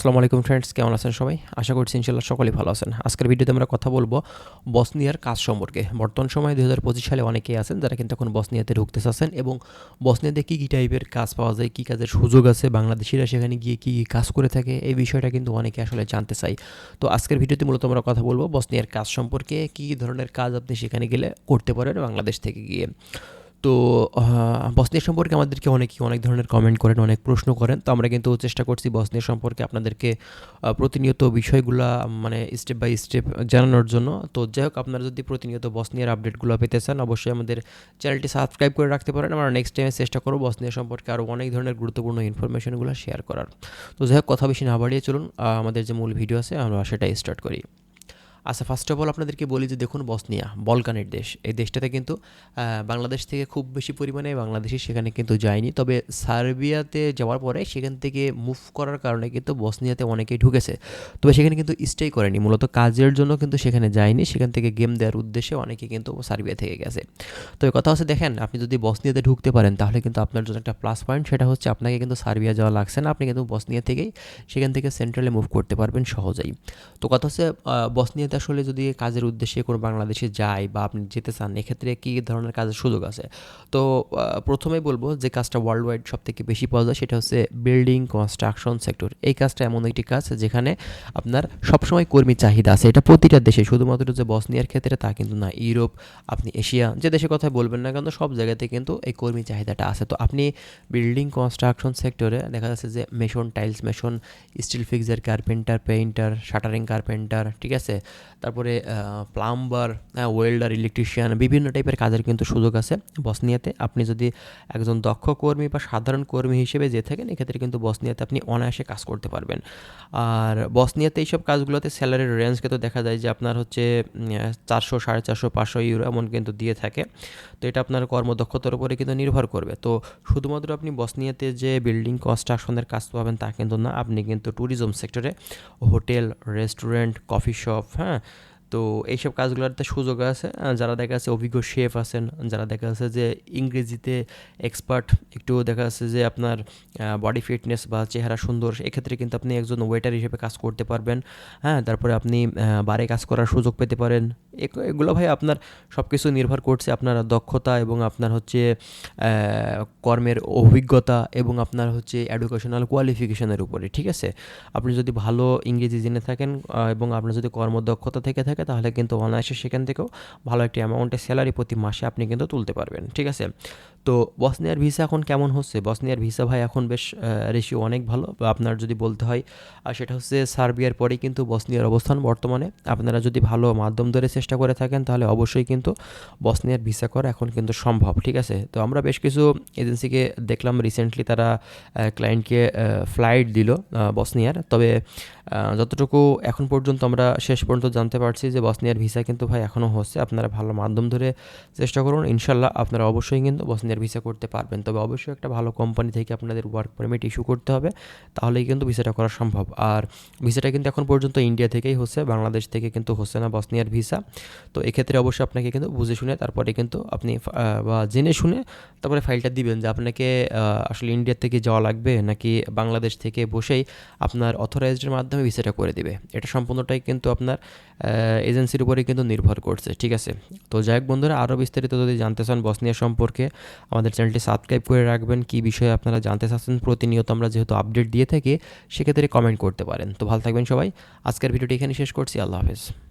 আসসালামু আলাইকুম ফ্রেন্ডস কেমন আছেন সবাই? আশা করছি ইনশাল্লাহ সকলেই ভালো আছেন। আজকের ভিডিওতে আমরা কথা বলব বসনিয়ার কাজ সম্পর্কে। বর্তমান সময়ে দু হাজার পঁচিশ সালে অনেকেই আছেন যারা কিন্তু এখন বসনিয়াতে ঢুকতে চাচ্ছেন এবং বসনিয়াতে কী কী টাইপের কাজ পাওয়া যায়, কী কাজের সুযোগ আছে, বাংলাদেশিরা সেখানে গিয়ে কী কী কাজ করে থাকে, এই বিষয়টা কিন্তু অনেকে আসলে জানতে চাই তো আজকের ভিডিওতে মূলত আমরা কথা বলব বসনিয়ার কাজ সম্পর্কে, কী কী ধরনের কাজ আপনি সেখানে গেলে করতে পারেন বাংলাদেশ থেকে গিয়ে। তো বসনিয়া সম্পর্কে আমাদেরকে অনেকেই অনেক ধরনের কমেন্ট করেন, অনেক প্রশ্ন করেন। তো আমরা কিন্তু চেষ্টা করছি বসনিয়া সম্পর্কে আপনাদেরকে প্রতিনিয়ত বিষয়গুলো মানে স্টেপ বাই স্টেপ জানানোর জন্য। তো যাই হোক, আপনারা যদি প্রতিনিয়ত বসনিয়ার আপডেটগুলো পেতে চান, অবশ্যই আমাদের চ্যানেলটি সাবস্ক্রাইব করে রাখতে পারেন। আমরা নেক্সট টাইমে চেষ্টা করব বসনিয়া সম্পর্কে আরও অনেক ধরনের গুরুত্বপূর্ণ ইনফরমেশনগুলো শেয়ার করার। তো যাই হোক, কথা বেশি না বাড়িয়ে চলুন আমাদের যে মূল ভিডিও আছে, আমরা সেটাই স্টার্ট করি। আচ্ছা ফার্স্ট অফ অল আপনাদেরকে বলি যে দেখুন, বসনিয়া, বলকানের দেশ। এই দেশটাতে কিন্তু বাংলাদেশ থেকে খুব বেশি পরিমাণে বাংলাদেশি সেখানে কিন্তু যায়নি। তবে সার্বিয়াতে যাওয়ার পরে সেখান থেকে মুভ করার কারণে কিন্তু বসনিয়াতে অনেকেই ঢুকেছে। তবে সেখানে কিন্তু স্টে করেনি। মূলত কাজের জন্য কিন্তু সেখানে যায়নি। সেখান থেকে গেম দেওয়ার উদ্দেশ্যে অনেকে কিন্তু সার্বিয়া থেকে গেছে। তো কথা হচ্ছে, দেখেন, আপনি যদি বসনিয়াতে ঢুকতে পারেন, তাহলে কিন্তু আপনার জন্য একটা প্লাস পয়েন্ট সেটা হচ্ছে, আপনাকে কিন্তু সার্বিয়া যাওয়া লাগছে না। আপনি কিন্তু বসনিয়া থেকেই সেখান থেকে সেন্ট্রালে মুভ করতে পারবেন সহজেই। তো কথা হচ্ছে বসনিয়া এতে আসলে যদি কাজের উদ্দেশ্যে কোনো বাংলাদেশে যায় বা আপনি যেতে চান, এক্ষেত্রে কী ধরনের কাজের সুযোগ আছে? তো প্রথমে বলব যে কাজটা ওয়ার্ল্ড ওয়াইড সব থেকে বেশি পাওয়া যায় সেটা হচ্ছে বিল্ডিং কনস্ট্রাকশন সেক্টর এই কাজটা এমন একটি কাজ যেখানে আপনার সবসময় কর্মী চাহিদা আছে। এটা প্রতিটা দেশে, শুধুমাত্র যে বসনিয়ার ক্ষেত্রে তা কিন্তু না, ইউরোপ, আপনি এশিয়া, যে দেশের কথা বলবেন না কিন্তু সব জায়গাতে কিন্তু এই কর্মী চাহিদাটা আছে। তো আপনি বিল্ডিং কনস্ট্রাকশন সেক্টরে দেখা যাচ্ছে যে mason tiles mason steel fixer carpenter painter shuttering carpenter ঠিক আছে? তারপরে প্লাম্বার ওয়েল্ডার ইলেকট্রিশিয়ান বিভিন্ন টাইপের কাজের কিন্তু সুযোগ আছে বসনিয়াতে। আপনি যদি একজন দক্ষ কর্মী বা সাধারণ কর্মী হিসেবে যে থাকেন, এক্ষেত্রে কিন্তু বসনিয়াতে আপনি অনায়াসে কাজ করতে পারবেন। আর বসনিয়াতে এইসব কাজগুলোতে স্যালারির রেঞ্জকে তো দেখা যায় যে আপনার হচ্ছে চারশো, সাড়ে চারশো, পাঁচশো ইউরো এমন কিন্তু দিয়ে থাকে। তো এটা আপনার কর্মদক্ষতার উপরে কিন্তু নির্ভর করবে। তো শুধুমাত্র আপনি বসনিয়াতে যে বিল্ডিং কনস্ট্রাকশনের কাজ পাবেন তা কিন্তু না, আপনি কিন্তু ট্যুরিজম সেক্টরে হোটেল রেস্টুরেন্ট কফি শপ হ্যাঁ হ্যাঁ তো এইসব কাজগুলোতে সুযোগ আছে। যারা দেখা যাচ্ছে অভিজ্ঞ শেফ আছেন, যারা দেখা যাচ্ছে যে ইংরেজিতে এক্সপার্ট একটু দেখা যাচ্ছে যে আপনার বডি ফিটনেস বা চেহারা সুন্দর, এক্ষেত্রে কিন্তু আপনি একজন ওয়েটার হিসেবে কাজ করতে পারবেন। হ্যাঁ তারপরে আপনি বারে কাজ করার সুযোগ পেতে পারেন। এগুলো ভাই আপনার সব কিছু নির্ভর করছে আপনার দক্ষতা এবং আপনার হচ্ছে কর্মের অভিজ্ঞতা এবং আপনার হচ্ছে এডুকেশনাল কোয়ালিফিকেশনের উপরে, ঠিক আছে? আপনি যদি ভালো ইংরেজি জেনে থাকেন এবং আপনার যদি কর্মদক্ষতা থেকে থাকে তাহলে কিন্তু অনায়াসে সেখান থেকেও ভালো একটি অ্যামাউন্টের স্যালারি প্রতি মাসে আপনি কিন্তু তুলতে পারবেন, ঠিক আছে? তো বসনিয়ার ভিসা এখন কেমন হচ্ছে? বসনিয়ার ভিসা ভাই এখন বেশ রেশিও অনেক ভালো। আপনার যদি বলতে হয় আর সেটা হচ্ছে সার্বিয়ার পরেই কিন্তু বসনিয়ার অবস্থান বর্তমানে। আপনারা যদি ভালো মাধ্যম ধরে চেষ্টা করে থাকেন, তাহলে অবশ্যই কিন্তু বসনিয়ার ভিসা করা এখন কিন্তু সম্ভব, ঠিক আছে? তো আমরা বেশ কিছু এজেন্সিকে দেখলাম রিসেন্টলি তারা ক্লায়েন্টকে ফ্লাইট দিল বসনিয়ার। তবে যতটুকু এখন পর্যন্ত আমরা শেষ পর্যন্ত জানতে পারছি যে বসনিয়ার ভিসা কিন্তু ভাই এখনও হচ্ছে, আপনারা ভালো মাধ্যম ধরে চেষ্টা করুন। ইনশাল্লাহ আপনারা অবশ্যই কিন্তু বসনিয়ার ভিসা করতে পারবেন। তবে অবশ্যই একটা ভালো কোম্পানি থেকে আপনাদের ওয়ার্ক পারমিট ইস্যু করতে হবে, তাহলেই কিন্তু ভিসাটা করা সম্ভব। আর ভিসাটা কিন্তু এখন পর্যন্ত ইন্ডিয়া থেকেই হচ্ছে, বাংলাদেশ থেকে কিন্তু হচ্ছে না বসনিয়ার ভিসা। তো এক্ষেত্রে অবশ্যই আপনাকে কিন্তু বুঝে শুনে, তারপরে কিন্তু আপনি বা জেনে শুনে তারপরে ফাইলটা দিবেন যে আপনাকে আসলে ইন্ডিয়া থেকে যাওয়া লাগবে নাকি বাংলাদেশ থেকে বসেই আপনার অথরাইজডের মাধ্যমে ভিসাটা করে দিবে। এটা সম্পূর্ণটাই কিন্তু আপনার এজেন্সির উপরে কিন্তু নির্ভর করছে, ঠিক আছে? তো যাই হোক বন্ধুরা, আরও বিস্তারিত যদি জানতে চান বসনিয়া সম্পর্কে, আমাদের চ্যানেলটি সাবস্ক্রাইব করে রাখবেন। কী বিষয়ে আপনারা জানতে চাচ্ছেন, প্রতিনিয়ত আমরা যেহেতু আপডেট দিয়ে থাকি, সেক্ষেত্রে কমেন্ট করতে পারেন। তো ভালো থাকবেন সবাই। আজকের ভিডিওটি এখানে শেষ করছি। আল্লাহ হাফেজ।